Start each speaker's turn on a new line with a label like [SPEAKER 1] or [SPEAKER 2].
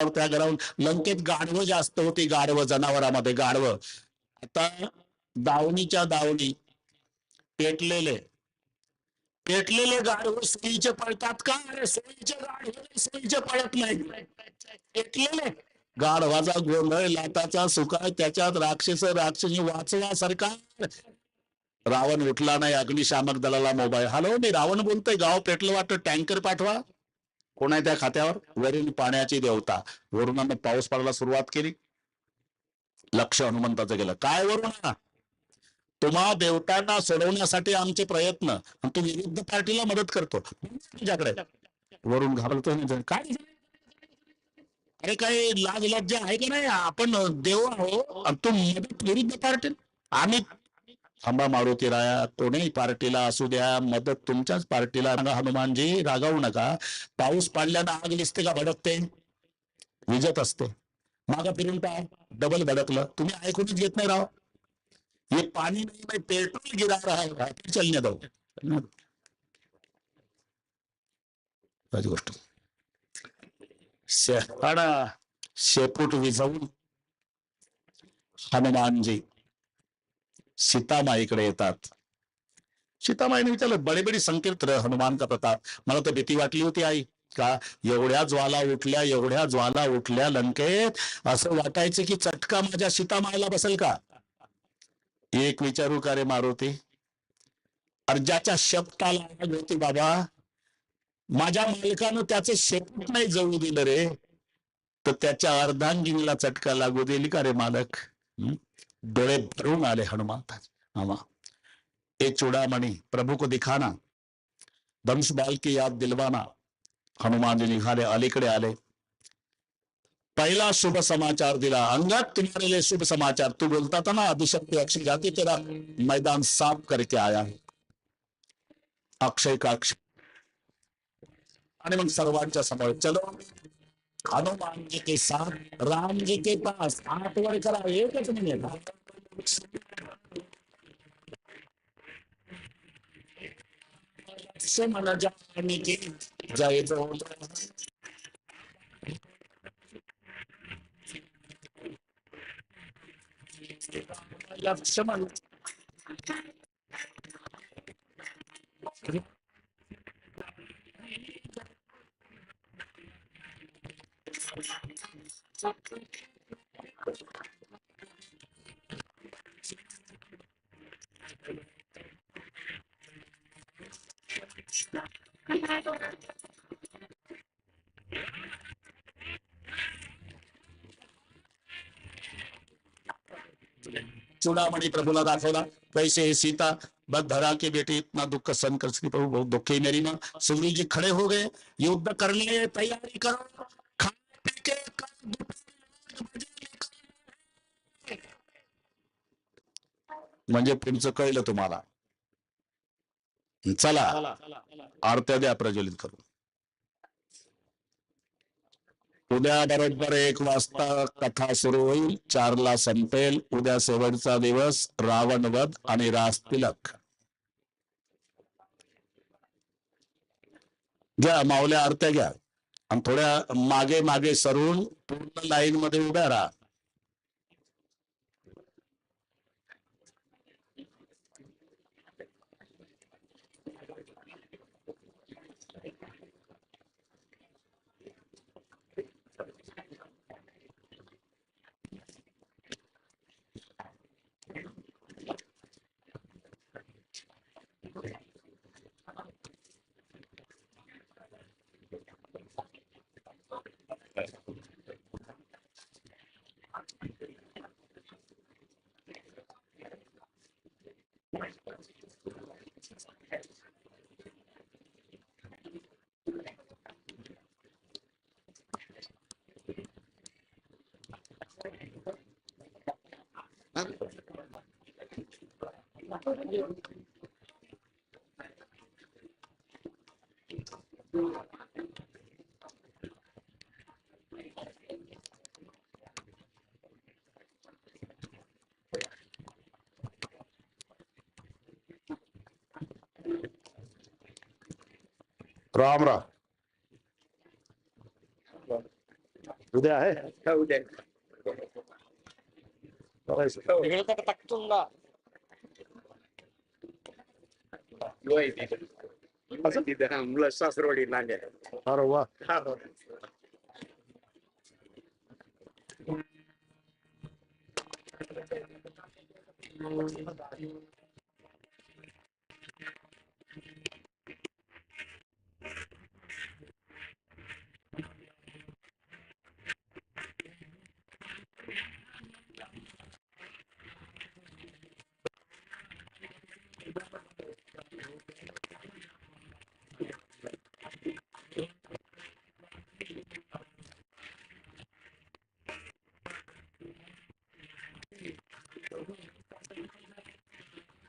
[SPEAKER 1] त्या घरावर लंकेत गाढवं जास्त होती गाढवं जनावरामध्ये गाढवं. आता दावणीच्या दावणी पेटलेले. पेटलेले गाढव सोयीचे पळतात का? अरे सोयीचे गाढव सोयीचे पळत नाही पेटलेले. गाढवाचा गोंधळ लाटाचा सुकाळ त्याच्यात राक्षस राक्षसी वाचवा सरकार रावण उठला नाही अग्निशामक दलाला मोबाईल. हॅलो मी रावण बोलतोय. गाव पेटलं वाटतं. टँकर पाठवा. कोण आहे त्या खात्यावर? वरील पाण्याची देवता. वरुणानं पाऊस पडायला सुरुवात केली. लक्ष हनुमंताचं गेलं. काय वरुणा? तुम्हा देवतांना सोडवण्यासाठी आमचे प्रयत्न. आणि तू विरुद्ध पार्टीला मदत करतो. तुझ्याकडे वरून घाबरतो काय अरे काही लाज लज्जा आहे का नाही? आपण देव आहो आणि तू मदत विरुद्ध पार्टी आम्ही थांबा मारुती राया, कोणीही पार्टीला असू द्या, मदत तुमच्याच पार्टीला हनुमानजी, रागावू नका. पाऊस पडल्यानं आग दिसते का भडकते? विजत असते. मागा फिरून काय डबल भडकलं. तुम्ही ऐकूनच घेत नाही राव. ये पाणी नाही मैं पेट्रोल गिरा रहा है चलने दो गोष्ट. शेहाडा शेपूट विझवून हनुमानजी. सीतामाईकडे येतात. सीतामाईने विचारलं बडे बडी संकीर्त हनुमान का प्रताप? मला तर भीती वाटली होती आई. का एवढ्या ज्वाला उठल्या एवढ्या ज्वाला उठल्या लंकेत? असं वाटायचं की चटका माझ्या सीतामाईला बसेल का? एक विचारू का रे मारुती? अर्जाच्या शब्दाला आग होती बाबा माझ्या मालकानं त्याचं शेपट नाही जळू दिलं रे. तर त्याच्या अर्धांगिनीला चटका लागू दिली का रे मालक? डोळे भरून आले हनुमंताचे आमा ए चुडामणी प्रभू को दिखाना. धनुष बाल की याद दिलवाना. हनुमान जी निघाले, अलीकडे आले. पहिला शुभ समाचार दिला. अंगत तुम्हारे लिए शुभ समाचार. तू बोलता था ना अभिशक्ति अक्षय जाती तेरा मैदान साफ़ करके आया है. अक्षय का अक्षय. आणि मग सर्वांच्या समोर, चलो. हनुमान जी के साथ, राम जी के पास हाथ वर करा एकच मिनिट मला जाने की जय बोल लक्ष्मण। चुड़ामणि प्रभुला दाखवला है सीता, बस धरा के बेटे, इतना दुख का सहन कर सकी प्रभु, बहुत दुखी मेरी माँ। सुग्रीव जी खड़े हो गए, युद्ध करने तैयारी करो। म्हणजे पुढचं कळलं तुम्हाला? चला आरत्या द्या प्रज्वलित करू उद्या बरोबर एक वाजता कथा सुरू होईल चारला संपेल. उद्या शेवटचा दिवस रावणवध आणि रास तिलक. घ्या माऊल्या आरत्या घ्या. आणि थोड्या मागे मागे सरून पूर्ण लाईन मध्ये उभ्या राहा.
[SPEAKER 2] राम राम
[SPEAKER 1] उद्या आहे
[SPEAKER 2] उद्या
[SPEAKER 1] gue
[SPEAKER 3] ini. Masa
[SPEAKER 2] di dalam melesa
[SPEAKER 1] serulinannya. Harwa. Harwa.